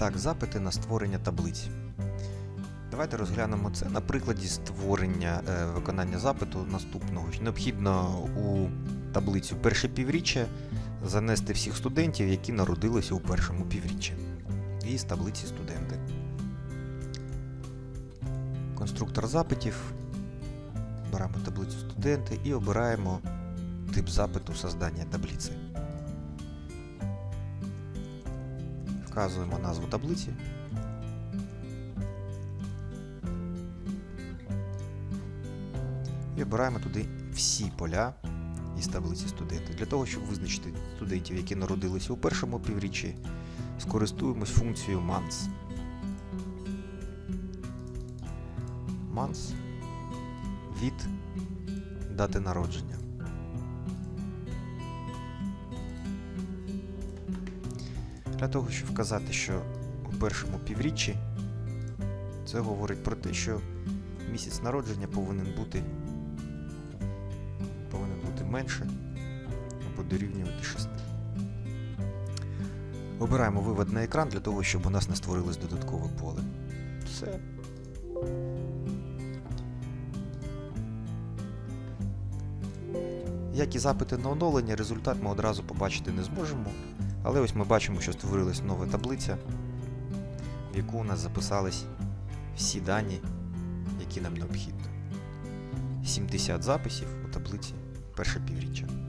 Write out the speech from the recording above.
Так, запити на створення таблиць. Давайте розглянемо це на прикладі створення е, виконання запиту наступного. Необхідно у таблицю перше півріччя занести всіх студентів, які народилися у першому півріччі. І з таблиці студенти. Конструктор запитів. Беремо таблицю студенти і обираємо тип запиту создання таблиці. Вказуємо назву таблиці. І обираємо туди всі поля із таблиці студенти. Для того, щоб визначити студентів, які народилися у першому півріччі, скористуємось функцією months. Months від дати народження. Для того, щоб вказати, що у першому півріччі це говорить про те, що місяць народження повинен бути повинен бути менше або дорівнювати 6. Обираємо вивод на екран для того, щоб у нас не створилось додаткове поле. Все. Як і запити на оновлення, результат ми одразу побачити не зможемо. Але ось ми бачимо, що створилась нова таблиця, в яку у нас записались всі дані, які нам необхідно. 70 записів у таблиці перше півріччя.